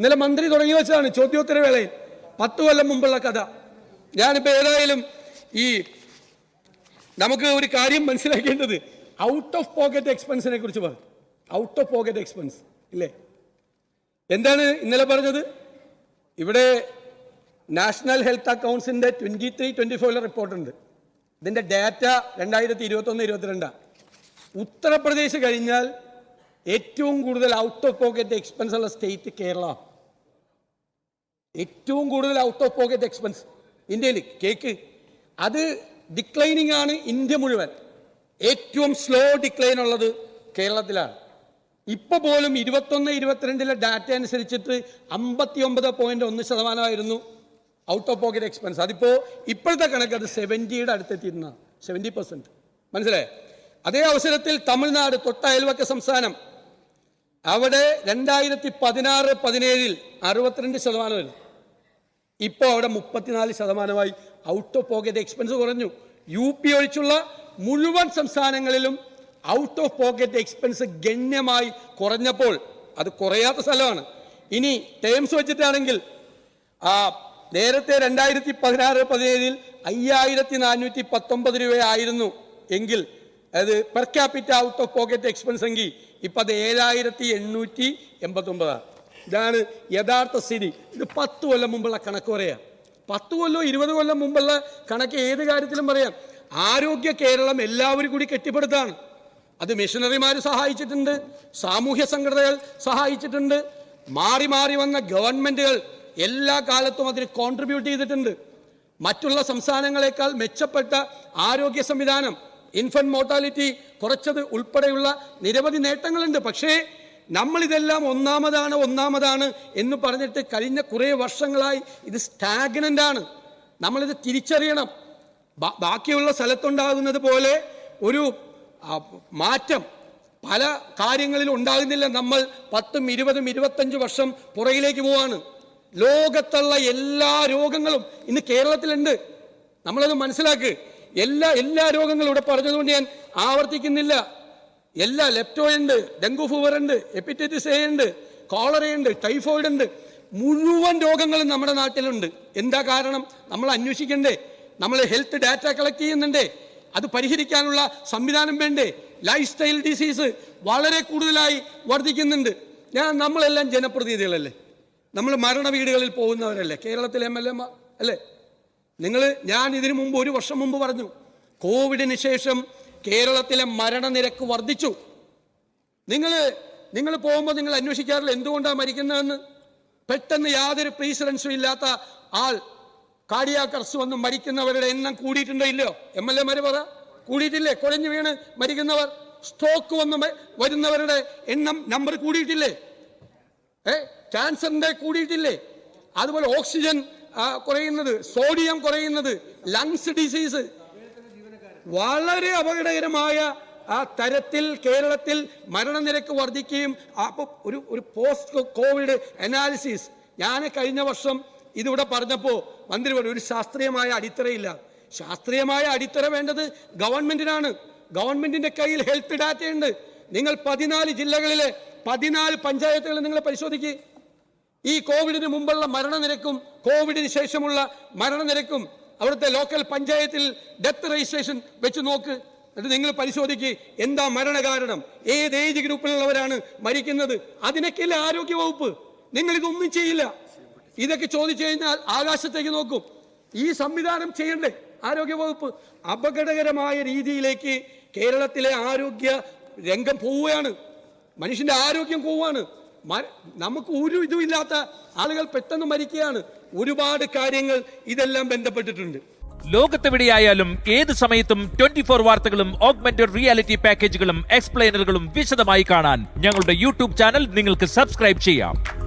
ഇന്നലെ മന്ത്രി തുടങ്ങി വെച്ചതാണ് ചോദ്യോത്തരവേളയിൽ. പത്ത് കൊല്ലം മുമ്പുള്ള കഥ. ഞാനിപ്പോൾ ഏതായാലും ഈ നമുക്ക് ഒരു കാര്യം മനസ്സിലാക്കേണ്ടത്. ഔട്ട് ഓഫ് പോക്കറ്റ് എക്സ്പെൻസിനെ കുറിച്ച് പറഞ്ഞു. ഔട്ട് ഓഫ് പോക്കറ്റ് എക്സ്പെൻസ് ഇല്ലേ? എന്താണ് ഇന്നലെ പറഞ്ഞത്? ഇവിടെ നാഷണൽ ഹെൽത്ത് അക്കൗണ്ട്സിന്റെ ട്വന്റി ത്രീ ട്വന്റി ഫോറിലെ റിപ്പോർട്ടുണ്ട്. ഇതിന്റെ ഡാറ്റ രണ്ടായിരത്തി ഇരുപത്തൊന്ന് ഇരുപത്തിരണ്ടാണ് ഉത്തർപ്രദേശ് കഴിഞ്ഞാൽ ഏറ്റവും കൂടുതൽ ഔട്ട് ഓഫ് പോക്കറ്റ് എക്സ്പെൻസ് ഉള്ള സ്റ്റേറ്റ് കേരള. ഏറ്റവും കൂടുതൽ ഔട്ട് ഓഫ് പോക്കറ്റ് എക്സ്പെൻസ് ഇന്ത്യയിൽ കേക്ക് അത് ഡിക്ലൈനിങ് ആണ് ഇന്ത്യ മുഴുവൻ. ഏറ്റവും സ്ലോ ഡിക്ലൈൻ ഉള്ളത് കേരളത്തിലാണ്. ഇപ്പൊ പോലും ഇരുപത്തൊന്ന് ഇരുപത്തിരണ്ടിലെ ഡാറ്റ അനുസരിച്ചിട്ട് അമ്പത്തി ഒമ്പത് പോയിന്റ് ഒന്ന് ശതമാനമായിരുന്നു ഔട്ട് ഓഫ് പോക്കറ്റ് എക്സ്പെൻസ് അതിപ്പോ ഇപ്പോഴത്തെ കണക്ക് അത് സെവന്റിയുടെ അടുത്തെത്തിയിരുന്ന സെവന്റി പെർസെന്റ് മനസ്സിലായേ? അതേ അവസരത്തിൽ തമിഴ്നാട് തൊട്ട അയൽവക്ക സംസ്ഥാനം അവിടെ രണ്ടായിരത്തി പതിനാറ് പതിനേഴിൽ അറുപത്തിരണ്ട് ശതമാനമായിരുന്നു ഇപ്പോൾ അവിടെ മുപ്പത്തിനാല് ശതമാനമായി. ഔട്ട് ഓഫ് പോക്കറ്റ് എക്സ്പെൻസ് കുറഞ്ഞു. യു പി ഒഴിച്ചുള്ള മുഴുവൻ സംസ്ഥാനങ്ങളിലും ഔട്ട് ഓഫ് പോക്കറ്റ് എക്സ്പെൻസ് ഗണ്യമായി കുറഞ്ഞപ്പോൾ അത് കുറയാത്ത സ്ഥലമാണ്. ഇനി ടേംസ് വെച്ചിട്ടാണെങ്കിൽ ആ നേരത്തെ രണ്ടായിരത്തി പതിനാറ് പതിനേഴിൽ അയ്യായിരത്തി നാനൂറ്റി പത്തൊമ്പത് രൂപയായിരുന്നു എങ്കിൽ അത് per capita out of pocket expense എങ്കിൽ ഇപ്പം അത് ഏഴായിരത്തി എണ്ണൂറ്റി എൺപത്തൊമ്പതാണ് ഇതാണ് യഥാർത്ഥ സ്ഥിതി. ഇത് പത്ത് കൊല്ലം മുമ്പുള്ള കണക്ക് പറയാം. പത്ത് കൊല്ലം ഇരുപത് കൊല്ലം മുമ്പുള്ള കണക്ക് ഏത് കാര്യത്തിലും പറയാം. ആരോഗ്യ കേരളം എല്ലാവരും കൂടി കെട്ടിപ്പടുത്താണ്. അത് മിഷണറിമാർ സഹായിച്ചിട്ടുണ്ട് സാമൂഹ്യ സംഘടനകൾ സഹായിച്ചിട്ടുണ്ട് മാറി മാറി വന്ന ഗവൺമെന്റുകൾ എല്ലാ കാലത്തും അതിന് കോൺട്രിബ്യൂട്ട് ചെയ്തിട്ടുണ്ട്. മറ്റുള്ള സംസ്ഥാനങ്ങളെക്കാൾ മെച്ചപ്പെട്ട ആരോഗ്യ സംവിധാനം ഇൻഫന്റ് മോർട്ടാലിറ്റി കുറച്ചത് ഉൾപ്പെടെയുള്ള നിരവധി നേട്ടങ്ങളുണ്ട്. പക്ഷേ നമ്മളിതെല്ലാം ഒന്നാമതാണ് ഒന്നാമതാണ് എന്ന് പറഞ്ഞിട്ട് കഴിഞ്ഞ കുറേ വർഷങ്ങളായി ഇത് സ്റ്റാഗ്നന്റ് ആണ്. നമ്മളിത് തിരിച്ചറിയണം. ബാക്കിയുള്ള സ്ഥലത്തുണ്ടാകുന്നത് പോലെ ഒരു മാറ്റം പല കാര്യങ്ങളിലും ഉണ്ടാകുന്നില്ല. നമ്മൾ പത്തും ഇരുപതും ഇരുപത്തഞ്ച് വർഷം പുറകിലേക്ക് പോവാണ്. ലോകത്തുള്ള എല്ലാ രോഗങ്ങളും ഇന്ന് കേരളത്തിലുണ്ട്. നമ്മളത് മനസ്സിലാക്ക്. എല്ലാ എല്ലാ രോഗങ്ങളും ഇവിടെ പറഞ്ഞതുകൊണ്ട് ഞാൻ ആവർത്തിക്കുന്നില്ല. എല്ലാ ലെപ്റ്റോ ഉണ്ട് ഡെങ്കു ഫീവർ ഉണ്ട് എപ്പിറ്റൈറ്റിസ് എ ഉണ്ട് കോളറ ഉണ്ട് ടൈഫോയിഡ് ഉണ്ട്. മുഴുവൻ രോഗങ്ങളും നമ്മുടെ നാട്ടിലുണ്ട്. എന്താ കാരണം? നമ്മൾ അന്വേഷിക്കണ്ടേ. നമ്മൾ ഹെൽത്ത് ഡാറ്റ കളക്ട് ചെയ്യുന്നുണ്ടേ. അത് പരിഹരിക്കാനുള്ള സംവിധാനം വേണ്ടേ? ലൈഫ് സ്റ്റൈൽ ഡിസീസ് വളരെ കൂടുതലായി വർദ്ധിക്കുന്നുണ്ട്. ഞാൻ നമ്മളെല്ലാം ജനപ്രതിനിധികളല്ലേ? നമ്മൾ മരണ വീടുകളിൽ പോകുന്നവരല്ലേ? കേരളത്തിലെ എം എൽ എമാർ അല്ലേ? നിങ്ങൾ ഞാൻ ഇതിനു മുമ്പ് ഒരു വർഷം മുമ്പ് പറഞ്ഞു കോവിഡിന് ശേഷം കേരളത്തിലെ മരണനിരക്ക് വർദ്ധിച്ചു. നിങ്ങൾ നിങ്ങൾ പോകുമ്പോൾ നിങ്ങൾ അന്വേഷിക്കാറില്ല എന്തുകൊണ്ടാണ് മരിക്കുന്നതെന്ന്. പെട്ടെന്ന് യാതൊരു പ്രീസിഡൻസും ഇല്ലാത്ത ആൾ അറസ്റ്റ് വന്ന് മരിക്കുന്നവരുടെ എണ്ണം കൂടിയിട്ടുണ്ടോ ഇല്ലയോ? എം എൽ എമാർ പറ. കൂടിയിട്ടില്ലേ? കുഴഞ്ഞു വീണ് മരിക്കുന്നവർ. സ്ട്രോക്ക് വന്ന് വരുന്നവരുടെ എണ്ണം നമ്പർ കൂടിയിട്ടില്ലേ? ഏ ക്യാൻസറിന്റെ കൂടിയിട്ടില്ലേ? അതുപോലെ ഓക്സിജൻ കുറയുന്നത്. സോഡിയം കുറയുന്നത്. ലങ്സ് ഡിസീസ് വളരെ അപകടകരമായ ആ തരത്തിൽ കേരളത്തിൽ മരണനിരക്ക് വർദ്ധിക്കുകയും അപ്പോൾ ഒരു ഒരു പോസ്റ്റ് കോവിഡ് അനാലിസിസ് ഞാൻ കഴിഞ്ഞ വർഷം ഇതിവിടെ പറഞ്ഞപ്പോൾ മന്ത്രി പറഞ്ഞു ഒരു ശാസ്ത്രീയമായ അടിത്തറയില്ല. ശാസ്ത്രീയമായ അടിത്തറ വേണ്ടത് ഗവൺമെന്റിനാണ്. ഗവൺമെന്റിന്റെ കയ്യിൽ ഹെൽത്ത് ഡാറ്റയുണ്ട്. നിങ്ങൾ പതിനാല് ജില്ലകളിലെ പതിനാല് പഞ്ചായത്തുകൾ നിങ്ങൾ പരിശോധിക്കുക ഈ കോവിഡിന് മുമ്പുള്ള മരണനിരക്കും കോവിഡിന് ശേഷമുള്ള മരണനിരക്കും അവിടുത്തെ ലോക്കൽ പഞ്ചായത്തിൽ ഡെത്ത് രജിസ്ട്രേഷൻ വെച്ച് നോക്ക്. എന്നിട്ട് നിങ്ങൾ പരിശോധിക്ക്. എന്താ മരണകാരണം? ഏത് ഏജ് ഗ്രൂപ്പിലുള്ളവരാണ് മരിക്കുന്നത്? അതിനൊക്കെയല്ലേ ആരോഗ്യ വകുപ്പ്? നിങ്ങൾ ഇതൊന്നും ചെയ്യില്ല. ഇതൊക്കെ ചോദിച്ചു കഴിഞ്ഞാൽ ആകാശത്തേക്ക് നോക്കും. ഈ സംവിധാനം ചെയ്യണ്ടേ ആരോഗ്യ വകുപ്പ്? അപകടകരമായ രീതിയിലേക്ക് കേരളത്തിലെ ആരോഗ്യ രംഗം പോവുകയാണ്. മനുഷ്യന്റെ ആരോഗ്യം മ- നമുക്ക് ഒരു ഇതുമില്ലാത്ത ആളുകൾ പെട്ടെന്ന് മരിക്കുകയാണ്. ഒരുപാട് കാര്യങ്ങൾ ഇതെല്ലാം ബന്ധപ്പെട്ടിട്ടുണ്ട്. ലോകത്തെവിടെയായാലും ഏത് സമയത്തും ട്വന്റി ഫോർ വാർത്തകളും ഓഗ്മെന്റഡ് റിയാലിറ്റി പാക്കേജുകളും എക്സ്പ്ലെയിനറുകളും വിശദമായി കാണാൻ ഞങ്ങളുടെ യൂട്യൂബ് ചാനൽ നിങ്ങൾക്ക് സബ്സ്ക്രൈബ് ചെയ്യാം.